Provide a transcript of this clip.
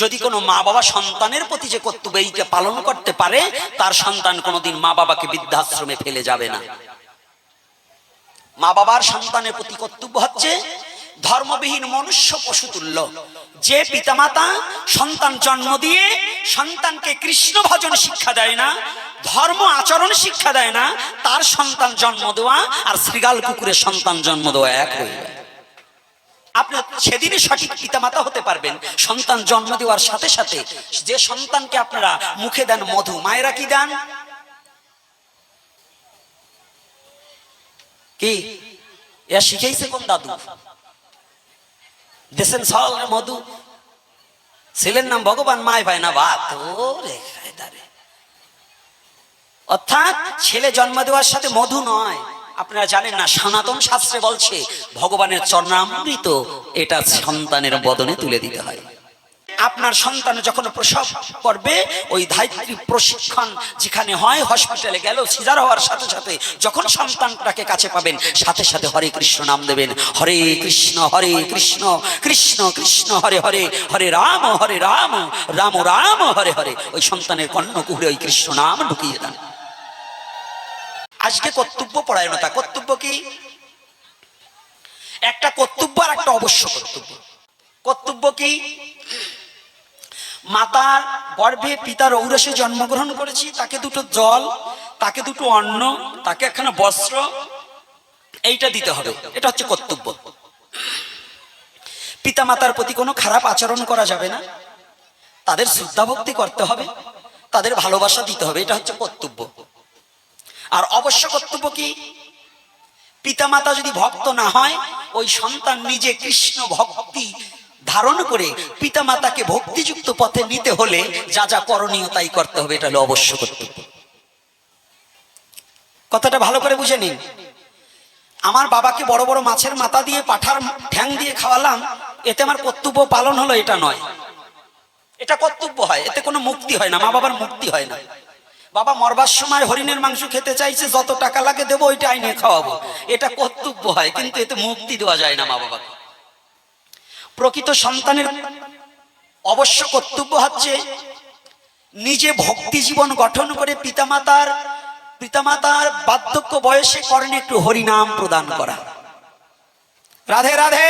যদি কোনো মা বাবা সন্তানের প্রতি যে কর্তব্য এইটা পালন করতে পারে, তার সন্তান কোনোদিন মা বাবাকে বৃদ্ধাশ্রমে ফেলে যাবে না। মা বাবার সন্তানের প্রতি কর্তব্য হচ্ছে ধর্মবিহীন মনুষ্য পশুতুল্য যে পিতামাতা সন্তান জন্ম দিয়ে সন্তানকে কৃষ্ণ ভজন শিক্ষা দেয় না, ধর্ম আচরণ শিক্ষা দেয় না, তার সন্তান জন্ম দেওয়া আর শ্রীগাল কুকুরের সন্তান জন্ম দেওয়া এক হয়ে যায়। আপনি সেদিনই সঠিক পিতামাতা হতে পারবেন। সন্তান জন্ম দেওয়ার সাথে সাথে যে সন্তানকে আপনারা মুখে দেন মধু, মায়েরা কি দেন? কি? এ শিখাইছে কোন দাদু? দেশেন সল মধু। ছেলের নাম ভগবান, মায় ভাই না বাত অর্থাৎ ছেলে জন্ম দেওয়ার সাথে মধু নয়। আপনারা জানেন না, সনাতন শাস্ত্রে বলছে, ভগবানের চরণামৃত এটা সন্তানের বদনে তুলে দিতে হয়। আপনার সন্তান যখন প্রসব করবে, ওই ধাত্রী প্রশিক্ষণ যেখানে হয়, হসপিটালে গেল, সিজার হওয়ার সাথে সাথে যখন সন্তানটাকে কাছে পাবেন, সাথে সাথে হরে কৃষ্ণ নাম দেবেন। হরে কৃষ্ণ হরে কৃষ্ণ কৃষ্ণ কৃষ্ণ, হরে হরে হরে রাম হরে রাম রাম রাম, হরে হরে। ওই সন্তানের কর্ণকুহরে ওই কৃষ্ণ নাম ঢুকিয়ে দেন। আজকে কর্তব্য পরায়ণতা, কর্তব্য কি? একটা কর্তব্য আর একটা অবশ্য কর্তব্য। কর্তব্য কি? মাতার গর্ভে পিতার ঔরসে জন্মগ্রহণ করেছি, তাকে দুটো জল, তাকে দুটো অন্ন, তাকে একখানা বস্ত্র, এইটা দিতে হবে। এটা হচ্ছে কর্তব্য। পিতা মাতার প্রতি কোনো খারাপ আচরণ করা যাবে না। তাদের শ্রদ্ধা ভক্তি করতে হবে, তাদের ভালোবাসা দিতে হবে, এটা হচ্ছে কর্তব্য। আর অবশ্য কর্তব্য কি? পিতামাতা যদি ভক্ত না হয়, ওই সন্তান নিজে কৃষ্ণ ভক্তি ধারণ করে পিতামাতাকে ভক্তিযুক্ত পথে নিতে হলে যা যা করণীয় তাই করতে হবে, এটা হলো অবশ্য কর্তব্য। কথাটা ভালো করে বুঝে নিন। আমার বাবাকে বড় বড় মাছের মাথা দিয়ে, পাঠার ঠ্যাং দিয়ে খাওয়ালাম, এতে আমার কর্তব্য পালন হলো এটা নয়। এটা কর্তব্য হয়, এতে কোনো মুক্তি হয় না, মা বাবার মুক্তি হয় না। বাবা মরবার সময় হরিণের মাংস খেতে চাইছে, যত টাকা লাগে দেবো ওইটা আইনে খাওয়াবো। এটা কর্তব্য হয়, কিন্তু এতে মুক্তি দেওয়া যায় না মা বাবাকে। প্রকৃত সন্তানের অবশ্য কর্তব্য হচ্ছে নিজে ভক্তি জীবন গঠন করে পিতামাতার পিতামাতার বার্ধক্য বয়সে করেন একটু হরিনাম প্রদান করা। রাধে রাধে!